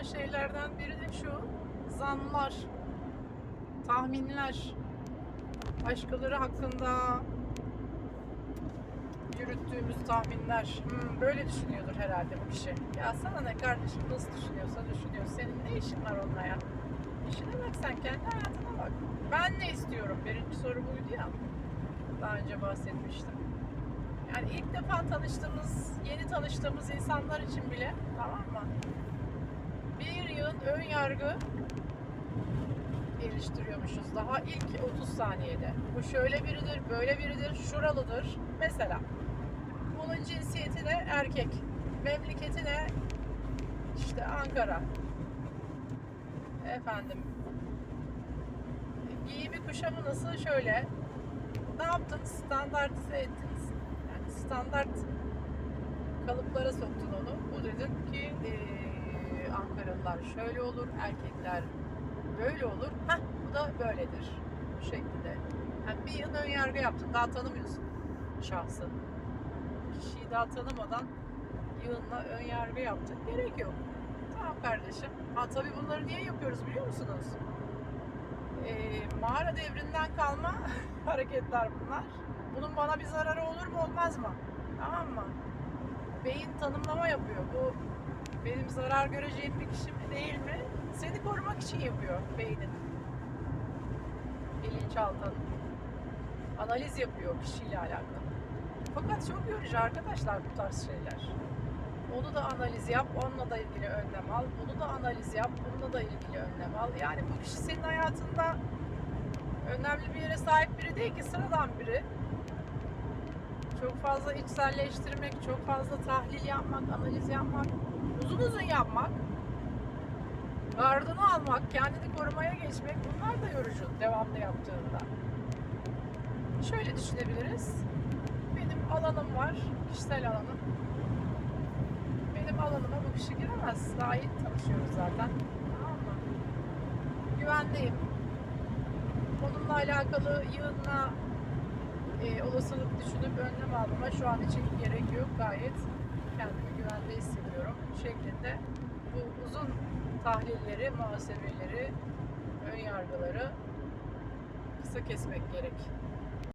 edilen şeylerden biri de şu. Zanlar, tahminler, başkaları hakkında yürüttüğümüz tahminler. Hmm, böyle düşünüyordur herhalde bu kişi. Ya sana ne kardeşim nasıl düşünüyorsa düşünüyor. Senin ne işin var onunla ya? İşine bak sen kendi hayatına bak. Ben ne istiyorum? Birinci soru buydu ya. Daha önce bahsetmiştim. Yani ilk defa tanıştığımız, yeni tanıştığımız insanlar için bile tamam mı? Bir yığın ön yargı geliştiriyormuşuz daha ilk 30 saniyede. Bu şöyle biridir, böyle biridir, şuralıdır. Mesela bunun cinsiyeti ne? Erkek. Memleketi ne? İşte Ankara. Efendim. Giyimi kuşamı nasıl? Şöyle. Ne yaptınız? Standartize ettiniz. Yani standart kalıplara soktun onu. Bu dedin ki eee Ankaralılar şöyle olur, erkekler böyle olur. Heh, bu da böyledir. Bu şekilde. Yani bir yıl ön yargı yaptın. Daha tanımıyorsun şahsı. Kişiyi daha tanımadan yığınla ön yargı yaptın. Gerek yok. Tamam kardeşim. Ha tabii bunları niye yapıyoruz biliyor musunuz? Ee, mağara devrinden kalma hareketler bunlar. Bunun bana bir zararı olur mu olmaz mı? Tamam mı? Beyin tanımlama yapıyor. Bu benim zarar göreceğim bir kişi mi değil mi? Seni korumak için yapıyor beynin. Bilinçaltın. Analiz yapıyor kişiyle alakalı. Fakat çok yorucu arkadaşlar bu tarz şeyler. Onu da analiz yap, onunla da ilgili önlem al. Bunu da analiz yap, bununla da ilgili önlem al. Yani bu kişi senin hayatında önemli bir yere sahip biri değil ki sıradan biri. Çok fazla içselleştirmek, çok fazla tahlil yapmak, analiz yapmak, uzun uzun yapmak, gardını almak, kendini korumaya geçmek bunlar da yorucu devamlı yaptığında. Şöyle düşünebiliriz. Benim alanım var, kişisel alanım. Benim alanıma bu kişi giremez. Daha yeni tanışıyoruz zaten. Tamam? Güvendeyim. Onunla alakalı yığınla e, olasılık düşünüp önlem almama şu an için gerek yok. Gayet kendimi hissediyorum. Şeklinde bu uzun tahlilleri, muhasebeleri, ön yargıları kısa kesmek gerek.